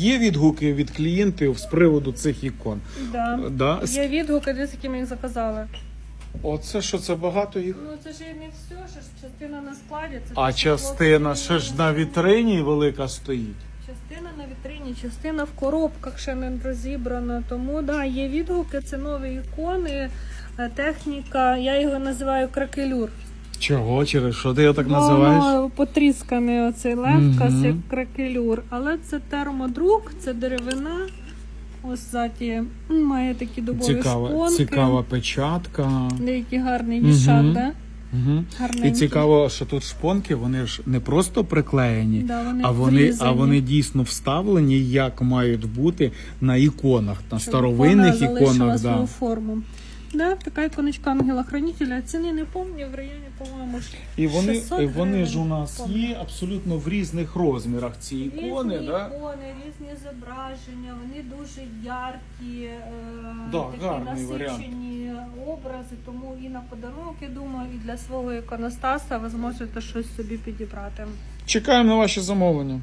Є відгуки від клієнтів з приводу цих ікон. Да. Да? Є відгуки, десь які ми їх заказали. Оце що це багато їх. Ну це ж і не все, що ж частина на складі. Це А частина ще ж на вітрині велика стоїть. Частина на вітрині, частина в коробках ще не розібрана. Тому да, є відгуки, це нові ікони, е, техніка. Я його називаю кракелюр. Чого? Через що ти його так називаєш? Воно потрісканий оцей левкас, Мгм. як кракелюр. Але це термодрук, це деревина. Ось ззаді м, має такі дубові Цікава, шпонки. цікава печатка. Деякий гарний Мгм. вішак, да? Угу. І цікаво, що тут шпонки, вони ж не просто приклеєні, Да, вони а вони, а врізані. вони дійсно вставлені, як мають бути на іконах, на Щоб старовинних ікона залишила іконах. свою Да. форму. Да, така іконочка ангела-хранителя. Ціни не пам'ятаю, в районі, по-моєму, І вони, 600 і вони ж у гривень, нас є абсолютно в різних розмірах ці ікони. Різні Да? ікони, різні зображення, вони дуже яркі, е, Да, такі гарний насичені образи, тому і на подарунок, я думаю, і для свого іконостаса ви зможете щось собі підібрати. Чекаємо на ваші замовлення.